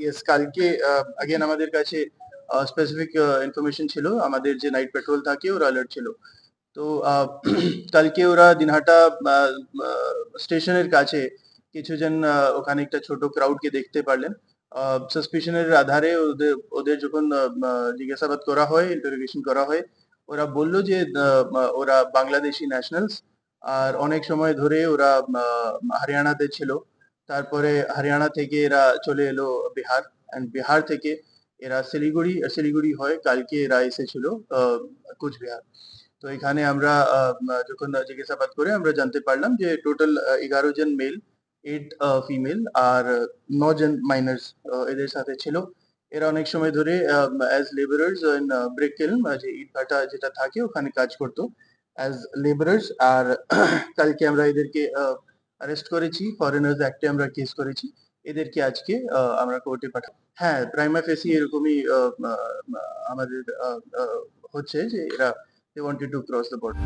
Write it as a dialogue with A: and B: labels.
A: Yes কালকে again আমাদের কাছে স্পেসিফিক ইনফরমেশন ছিল আমাদের যে নাইট পেট্রোল থাকে ওরা অ্যালার্ট ছিল তো আহ, কালকে ওরা দিনহাটা স্টেশনের কাছে কিছুজন আহ, ওখানে একটা ছোট ক্রাউডকে দেখতে পারলেন সাসপিশনের আধারে ওদের ওদের যখন আহ, আহ, জিজ্ঞাসাবাদ করা হয় ইন্টারোগেশন করা হয় ওরা বলল যে আহ, ওরা বাংলাদেশি ন্যাশনালস আর অনেক সময় ধরে ওরা আহ, হরিয়ানাতে ছিল তারপরে হরিয়ানা থেকে এরা চলে এলো বিহার এন্ড বিহার থেকে এরা শিলিগুড়ি শিলিগুড়ি হয়, কালকে এরা এসেছিল কুচবিহার। তো এখানে আমরা যখন জিজ্ঞাসাবাদ করে আমরা জানতে পারলাম যে টোটাল এগারো জন মেল এইট ফিমেল আর ন জন মাইনার্স এদের সাথে ছিল। এরা অনেক সময় ধরে as labourers in brick kiln যে ইট ভাটা যেটা থাকে, ওখানে কাজ করতো। অ্যাজ লেবারার্স আর কালকে আমরা এদেরকে অ্যারেস্ট করেছি ফরেনার্স অ্যাক্টে আমরা কেস করেছি, এদেরকে আজকে আমরা কোর্টে পাঠাবো। হ্যাঁ প্রাইমা ফেসি এরকমই আমাদের হচ্ছে যে এরা they wanted to cross the border